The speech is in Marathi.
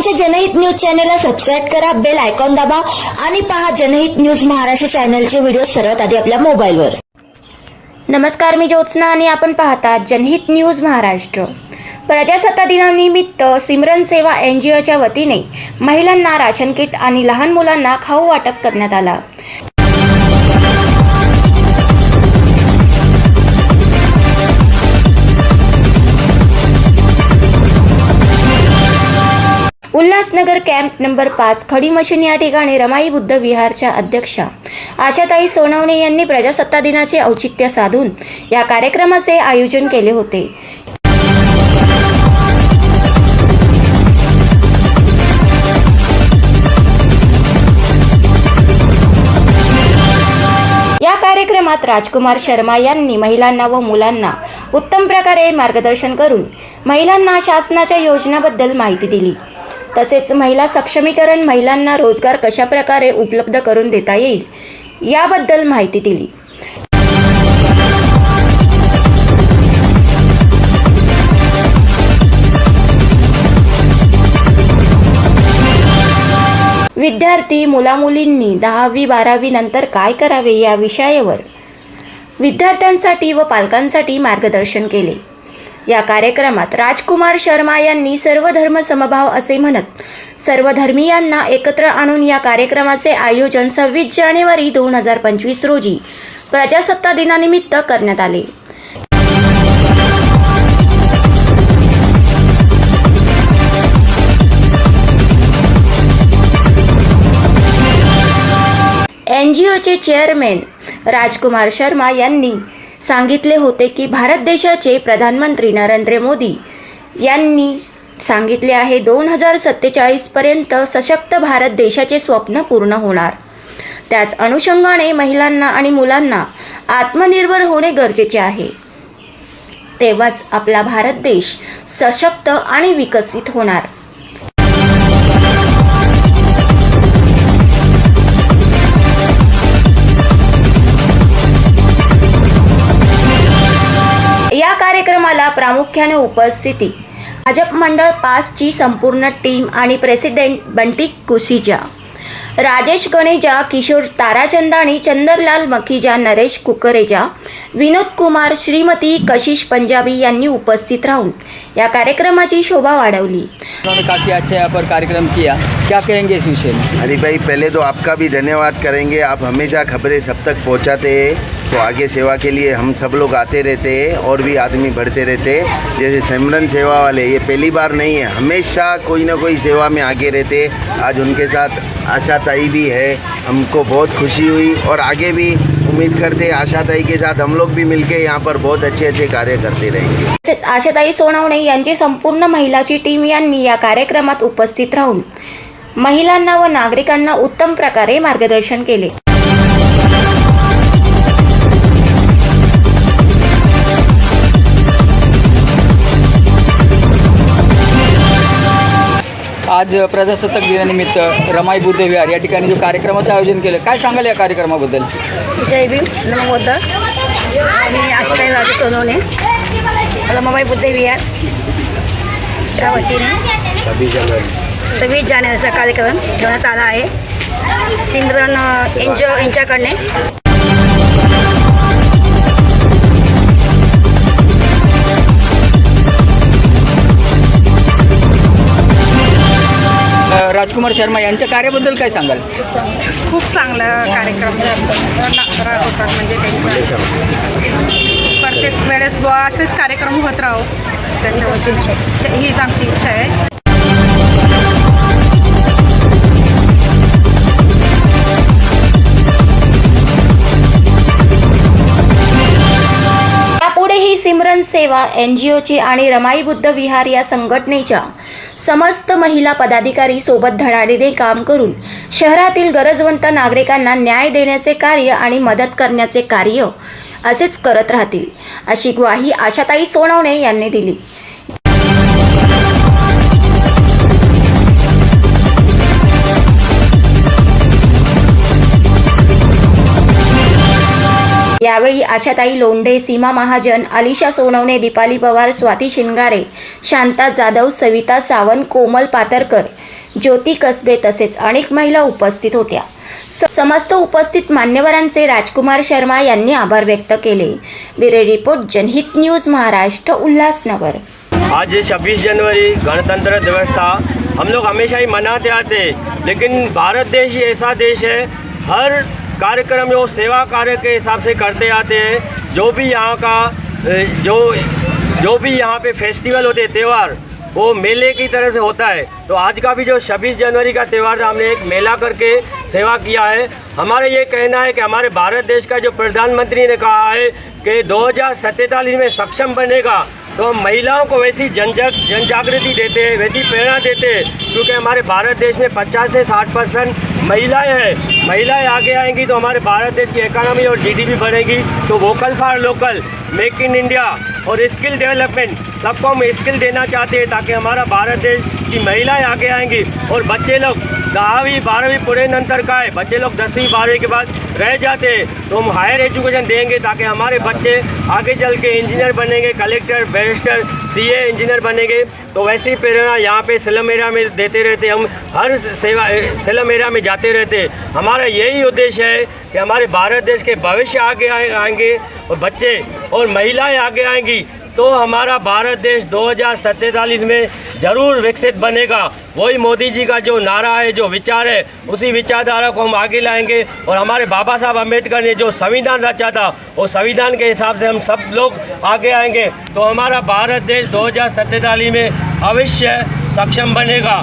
आमच्या जनहित न्यूज चॅनलला सबस्क्राईब करा बेल आयकॉन दाबा आणि पहा जनहित न्यूज महाराष्ट्र चॅनलचे व्हिडिओ सर्वात आधी आपल्या मोबाईलवर. नमस्कार मी ज्योत्स्ना आणि आपण पाहतात जनहित न्यूज महाराष्ट्र. प्रजासत्ता दिनानिमित्त सिमरन सेवा एन जी ओच्या वतीने महिलांना राशन किट आणि लहान मुलांना खाऊ वाटप करण्यात आला. उल्हासनगर कॅम्प नंबर पाच खडी मशीन या ठिकाणी रमाई बुद्ध विहारच्या अध्यक्षा आशाताई सोनवणे यांनी प्रजासत्ता दिनाचे औचित्य साधून या कार्यक्रमाचे आयोजन केले होते. या कार्यक्रमात राजकुमार शर्मा यांनी महिलांना व मुलांना उत्तम प्रकारे मार्गदर्शन करून महिलांना शासनाच्या योजनाबद्दल माहिती दिली. तसेच महिला सक्षमीकरण महिलांना रोजगार कशा प्रकारे उपलब्ध करून देता येईल याबद्दल माहिती दिली. विद्यार्थी मुलामुलींनी दहावी बारावी नंतर काय करावे या विषयावर विद्यार्थ्यांसाठी व पालकांसाठी मार्गदर्शन केले. या कार्यक्रमात राजकुमार शर्मा यांनी सर्व धर्म समभाव असे म्हणत सर्व धर्मियांना एकत्र आणून या कार्यक्रमाचे आयोजन सव्वीस जानेवारी दोन हजार पंचवीस रोजी प्रजासत्ता दिनानिमित्त करण्यात आले. एन जी ओचे चेअरमॅन राजकुमार शर्मा यांनी सांगितले होते की भारत देशाचे प्रधानमंत्री नरेंद्र मोदी यांनी सांगितले आहे दोन हजार सत्तेचाळीसपर्यंत सशक्त भारत देशाचे स्वप्न पूर्ण होणार. त्याच अनुषंगाने महिलांना आणि मुलांना आत्मनिर्भर होणे गरजेचे आहे. तेव्हाच आपला भारत देश सशक्त आणि विकसित होणार. कार्यक्रमाला प्रामुख्याने उपस्थिती. भाजप मंडळ पाचची संपूर्ण टीम आणि प्रेसिडेंट बंटी कुशीजा राजेश गणेजा किशोर ताराचंदाणी चंदरलाल मखीजा नरेश कुकरेजा विनोद कुमार श्रीमती कशिश पंजाबी यांनी उपस्थित राहून या कार्यक्रमाची शोभा वाढवली. उन्होंने काफ़ी अच्छा यहाँ पर कार्यक्रम किया। क्या कहेंगे इस विषय में? हरी भाई पहले तो आपका भी धन्यवाद करेंगे। आप हमेशा खबरें सब तक पहुँचाते हैं तो आगे सेवा के लिए हम सब लोग आते रहते हैं और भी आदमी बढ़ते रहते। हैं जैसे सिमरन सेवा वाले ये पहली बार नहीं है। हमेशा कोई ना कोई सेवा में आगे रहते। आज उनके साथ आशा ताई भी है। हमको बहुत खुशी हुई और आगे भी उम्मीद करते आशाताई के साथ हम लोग भी मिलके यहाँ पर बहुत अच्छे अच्छे कार्य करते रहेंगे। तसेच आशाताई सोनवणे यांची संपूर्ण महिलाची टीम यांनी या कार्यक्रमात उपस्थित राहून महिलांना व नागरिकांना उत्तम प्रकारे मार्गदर्शन केले. आज प्रजासत्ताक दिनानिमित्त रमाई बुद्ध विहार या ठिकाणी जो कार्यक्रमाचं आयोजन केलं काय सांगाल या कार्यक्रमाबद्दल? जय भीम नमो आणि आश्रय राजे सोनवणे रमाबाई बुद्ध विहार. त्या वतीने सव्वीस जानेवारीचा कार्यक्रम ठेवण्यात आला आहे. सिमरन एन जी ओ यांच्याकडने. राजकुमार शर्मा यांच्या कार्याबद्दल काय सांगाल? खूप चांगला कार्यक्रम म्हणजे प्रत्येक वेळेस असेच कार्यक्रम होत राहो. त्याच्यावरची हीच आमची इच्छा आहे. सिमरन सेवा एन जी ओची आणि रमाई बुद्ध विहार या संघटनेच्या समस्त महिला पदाधिकारी सोबत धडाडीने काम करून शहरातील गरजवंत नागरिकांना न्याय देण्याचे कार्य आणि मदत करण्याचे कार्य असेच करत राहतील. अशी ग्वाही आशाताई सोनवणे यांनी दिली. यावेळी आशाताई लोंढे सीमा महाजन अलिशा सोनवणे दीपाली पवार स्वाती शिंगारे शांता जाधव सविता सावंत कोमल पातरकर ज्योती कसबे तसेच अनेक महिला उपस्थित होत्या. समस्त उपस्थित मान्यवरांचे राजकुमार शर्मा यांनी आभार व्यक्त केले. Bureau report Janhit news Maharashtra Ulhasnagar. आज छब्बीस जनवरी गणतंत्र दिवस था। हम लोग हमेशा ही मनाते आते लेकिन भारत देश ही ऐसा देश है हर कार्यक्रम जो सेवा कार्य के हिसाब से करते आते हैं, जो भी यहाँ का जो जो भी यहाँ पे फेस्टिवल होते हैं, त्यौहार, वो मेले की तरह से होता है। तो आज का भी जो छब्बीस जनवरी का त्यौहार था, हमने एक मेला करके सेवा किया है। हमारा ये कहना है कि हमारे भारत देश का जो प्रधानमंत्री ने कहा है कि दो में सक्षम बनेगा तो हम महिलाओं को वैसी जन जन जागृति देते हैं, वैसी प्रेरणा देते हैं, क्योंकि हमारे भारत देश में 50 से 60 परसेंट महिलाएँ हैं। महिलाएँ आगे आएँगी तो हमारे भारत देश की इकोनॉमी और जीडीपी बढ़ेगी। तो vocal for local make in India और स्किल डेवलपमेंट सबको हम स्किल देना चाहते हैं ताकि हमारा भारत देश की महिलाएँ आगे आएँगी और बच्चे लोग दहावीं, बारहवीं, पूरे नंतर का है। बच्चे लोग दसवीं, बारहवीं के बाद रह जाते हैं। तो हम हायर एजुकेशन देंगे ताकि हमारे बच्चे आगे चल के इंजीनियर बनेंगे कलेक्टर बैरिस्टर सीए इंजीनियर बनेंगे। तो वैसी प्रेरणा यहाँ पे सिलम एरिया में देते रहते हम हर सेवा सिलम एरिया में जाते रहते हमारा यही उद्देश्य है कि हमारे भारत देश के भविष्य आगे आएँगे और बच्चे और महिलाएँ आगे आएँगी। तो हमारा भारत देश दो में ज़रूर विकसित बनेगा। वही मोदी जी का जो नारा है, जो विचार है, उसी विचारधारा को हम आगे लाएँगे। और हमारे बाबा साहब अंबेडकर ने जो संविधान रचा था, वो संविधान के हिसाब से हम सब लोग आगे आएँगे। तो हमारा भारत देश दो में अवश्य सक्षम बनेगा।